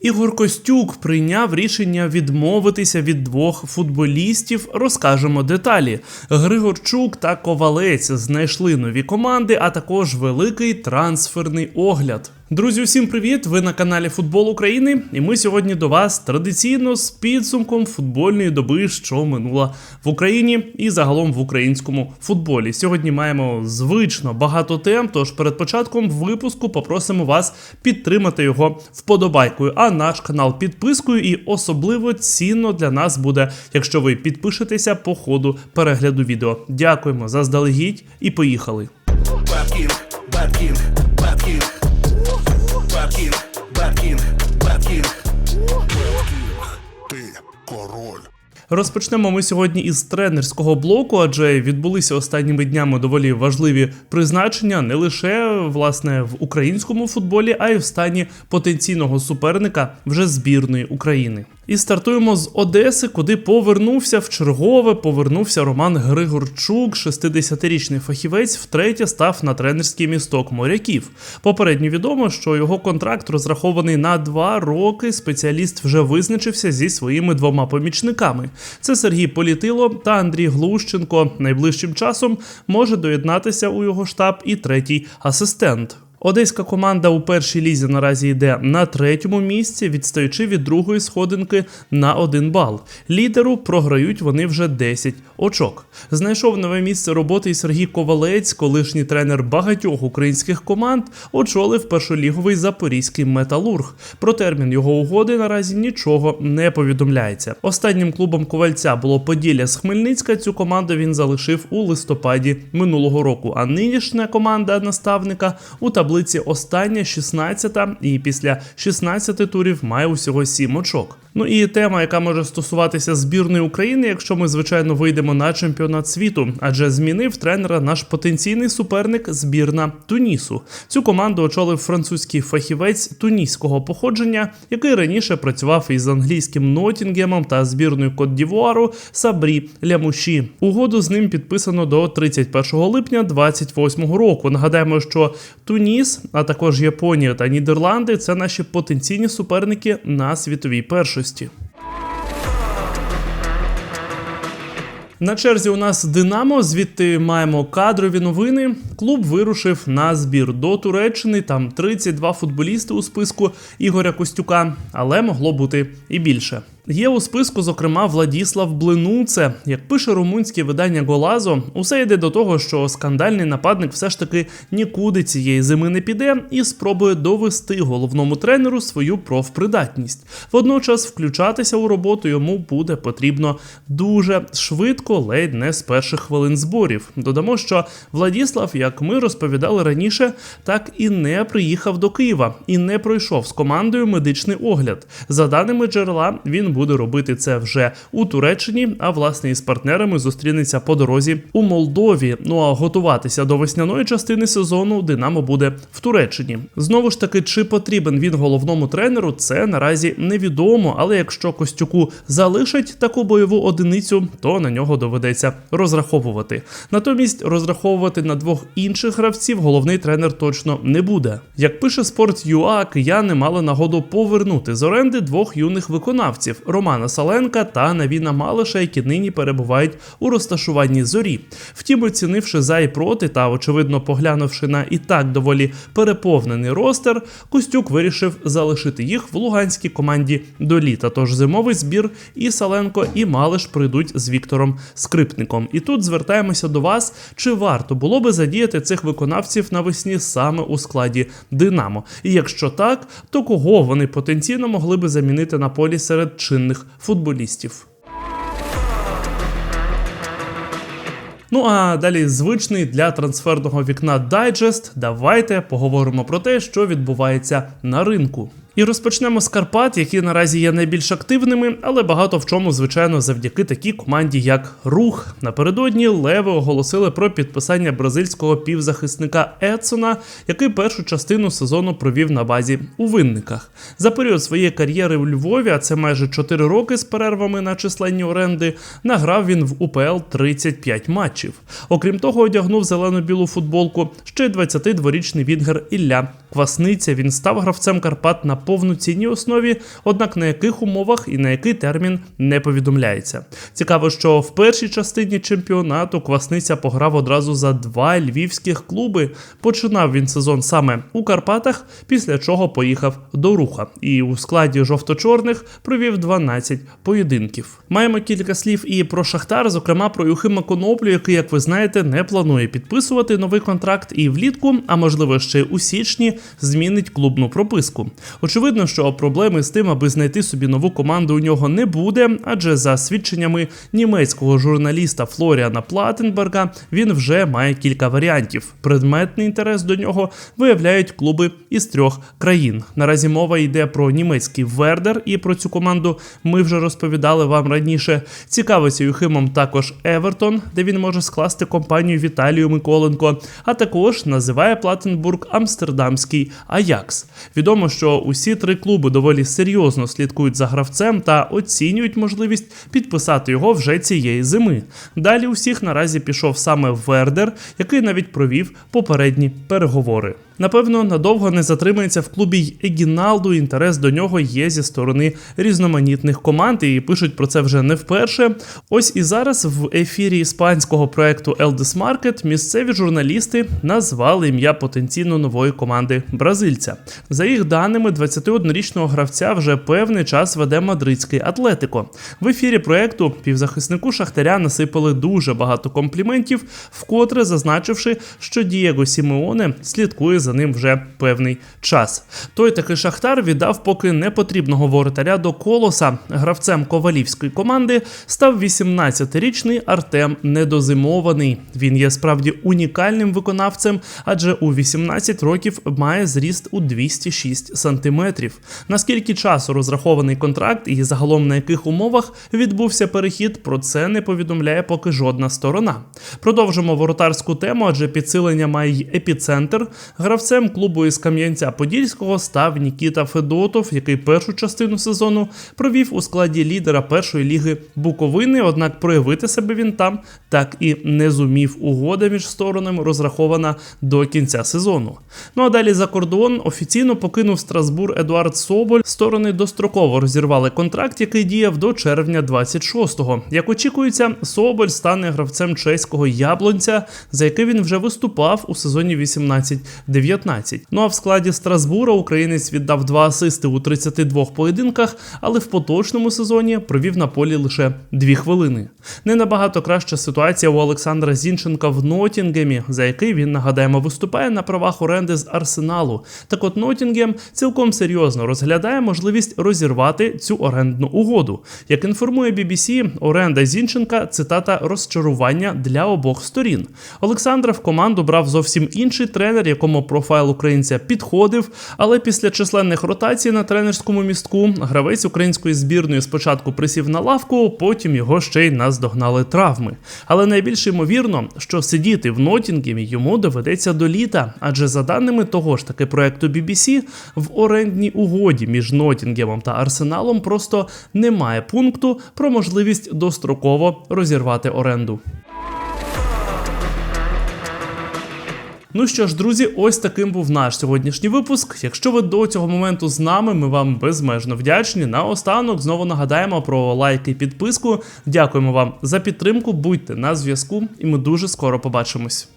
Ігор Костюк прийняв рішення відмовитися від двох футболістів. Розкажемо деталі. Григорчук та Ковалець знайшли нові команди, а також великий трансферний огляд. Друзі, усім привіт! Ви на каналі Футбол України, і ми сьогодні до вас традиційно з підсумком футбольної доби, що минула в Україні і загалом в українському футболі. Сьогодні маємо звично багато тем. Тож перед початком випуску попросимо вас підтримати його вподобайкою, а наш канал підпискою. І особливо цінно для нас буде, якщо ви підпишетеся по ходу перегляду відео. Дякуємо заздалегідь і поїхали. Розпочнемо ми сьогодні із тренерського блоку, адже відбулися останніми днями доволі важливі призначення не лише власне в українському футболі, а й в стані потенційного суперника вже збірної України. І стартуємо з Одеси, куди повернувся в чергове. Повернувся Роман Григорчук, 60-річний фахівець, втретє став на тренерський місток моряків. Попередньо відомо, що його контракт розрахований на два роки. Спеціаліст вже визначився зі своїми двома помічниками. Це Сергій Політило та Андрій Глущенко. Найближчим часом може доєднатися у його штаб і третій асистент. Одеська команда у першій лізі наразі йде на третьому місці, відстаючи від другої сходинки на один бал. Лідеру програють вони вже 10 очок. Знайшов нове місце роботи і Сергій Ковалець, колишній тренер багатьох українських команд, очолив першоліговий запорізький металург. Про термін його угоди наразі нічого не повідомляється. Останнім клубом ковальця було Поділля з Хмельницька. Цю команду він залишив у листопаді минулого року. А нинішня команда наставника у таблиці остання 16-та і після 16 турів має усього 7 очок. Ну і тема, яка може стосуватися збірної України, якщо ми звичайно вийдемо на чемпіонат світу, адже змінив тренера наш потенційний суперник збірна Тунісу. Цю команду очолив французький фахівець туніського походження, який раніше працював із англійським Нотінгемом та збірною Кот Дівуару Сабрі Лямуші. Угоду з ним підписано до 31 липня 2028 року. Нагадаємо, що Туніс, а також Японія та Нідерланди це наші потенційні суперники на світовій першості. На черзі у нас Динамо. Звідти маємо кадрові новини. Клуб вирушив на збір до Туреччини. Там 32 футболісти у списку Ігоря Костюка, але могло бути і більше. Є у списку, зокрема, Владіслав Блинуце. Як пише румунське видання Голазо, усе йде до того, що скандальний нападник все ж таки нікуди цієї зими не піде і спробує довести головному тренеру свою профпридатність. Водночас включатися у роботу йому буде потрібно дуже швидко, ледь не з перших хвилин зборів. Додамо, що Владіслав, як ми розповідали раніше, так і не приїхав до Києва і не пройшов з командою медичний огляд. За даними джерела, він буде робити це вже у Туреччині, а власне із партнерами зустрінеться по дорозі у Молдові. Ну а готуватися до весняної частини сезону Динамо буде в Туреччині. Знову ж таки, чи потрібен він головному тренеру, це наразі невідомо. Але якщо Костюку залишать таку бойову одиницю, то на нього доведеться розраховувати. Натомість розраховувати на двох інших гравців головний тренер точно не буде. Як пише Sport.ua, кияни мали нагоду повернути з оренди двох юних виконавців. Романа Саленка та Навіна Малиша, які нині перебувають у розташуванні зорі. Втім, оцінивши за і проти та, очевидно, поглянувши на і так доволі переповнений ростер, Костюк вирішив залишити їх в луганській команді до літа. Тож зимовий збір і Саленко, і Малиш прийдуть з Віктором Скрипником. І тут звертаємося до вас, чи варто було би задіяти цих виконавців навесні саме у складі Динамо. І якщо так, то кого вони потенційно могли би замінити на полі серед чинних футболістів. Ну а далі звичний для трансферного вікна дайджест. Давайте поговоримо про те, що відбувається на ринку. І розпочнемо з Карпат, які наразі є найбільш активними, але багато в чому, звичайно, завдяки такій команді, як Рух. Напередодні Леви оголосили про підписання бразильського півзахисника Едсона, який першу частину сезону провів на базі у винниках. За період своєї кар'єри в Львові, а це майже 4 роки з перервами на численні оренди, награв він в УПЛ 35 матчів. Окрім того, одягнув зелено-білу футболку ще й 22-річний Вінгер Ілля Квасниця. Він став гравцем Карпат на повноцінній основі, однак на яких умовах і на який термін не повідомляється. Цікаво, що в першій частині чемпіонату Квасниця пограв одразу за два львівських клуби. Починав він сезон саме у Карпатах, після чого поїхав до Руха і у складі жовто-чорних провів 12 поєдинків. Маємо кілька слів і про Шахтар, зокрема про Юхима Коноплю, який, як ви знаєте, не планує підписувати новий контракт і влітку, а можливо ще у січні, змінить клубну прописку. Очевидно, що проблеми з тим, аби знайти собі нову команду, у нього не буде, адже за свідченнями німецького журналіста Флоріана Платенберга він вже має кілька варіантів. Предметний інтерес до нього виявляють клуби із трьох країн. Наразі мова йде про німецький Вердер, і про цю команду ми вже розповідали вам раніше. Цікавиться Юхимом також Евертон, де він може скласти компанію Віталію Миколенко, а також називає Платенбург Амстердамський Аякс. Відомо, що усі три клуби доволі серйозно слідкують за гравцем та оцінюють можливість підписати його вже цієї зими. Далі усіх наразі пішов саме Вердер, який навіть провів попередні переговори. Напевно, надовго не затримається в клубі й Егіналду. Інтерес до нього є зі сторони різноманітних команд, і пишуть про це вже не вперше. Ось і зараз в ефірі іспанського проекту Eldis Market місцеві журналісти назвали ім'я потенційно нової команди бразильця. За їх даними, 21-річного гравця вже певний час веде мадридський Атлетико. В ефірі проекту півзахиснику Шахтаря насипали дуже багато компліментів, вкотре зазначивши, що Дієго Сімеоне слідкує за ним вже певний час. Той таки Шахтар віддав поки непотрібного воротаря до колоса. Гравцем ковалівської команди став 18-річний Артем Недозимований. Він є справді унікальним виконавцем, адже у 18 років має зріст у 206 сантиметрів. Наскільки часу розрахований контракт і загалом на яких умовах відбувся перехід, про це не повідомляє поки жодна сторона. Продовжимо воротарську тему, адже підсилення має й епіцентр. Гравцем клубу із Кам'янця-Подільського став Нікіта Федотов, який першу частину сезону провів у складі лідера першої ліги Буковини. Однак проявити себе він там так і не зумів. Угода між сторонами розрахована до кінця сезону. Ну а далі за кордон офіційно покинув Страсбур Едуард Соболь. Сторони достроково розірвали контракт, який діяв до червня 26-го. Як очікується, Соболь стане гравцем чеського яблонця, за який він вже виступав у сезоні 18-19. Ну а в складі Страсбура українець віддав два асисти у 32 поєдинках, але в поточному сезоні провів на полі лише дві хвилини. Не набагато краща ситуація у Олександра Зінченка в Нотінгемі, за який він нагадаємо виступає на правах оренди з Арсеналу. Так от Нотінгем цілком серйозно розглядає можливість розірвати цю орендну угоду. Як інформує BBC, оренда Зінченка цитата розчарування для обох сторін. Олександра в команду брав зовсім інший тренер, якому профайл українця підходив, але після численних ротацій на тренерському містку гравець української збірної спочатку присів на лавку, потім його ще й наздогнали травми. Але найбільш ймовірно, що сидіти в Нотінгемі йому доведеться до літа, адже за даними того ж таки проекту BBC, в орендній угоді між Нотінгемом та Арсеналом просто немає пункту про можливість достроково розірвати оренду. Ну що ж, друзі, ось таким був наш сьогоднішній випуск. Якщо ви до цього моменту з нами, ми вам безмежно вдячні. Наостанок знову нагадаємо про лайк і підписку. Дякуємо вам за підтримку. Будьте на зв'язку, і ми дуже скоро побачимось.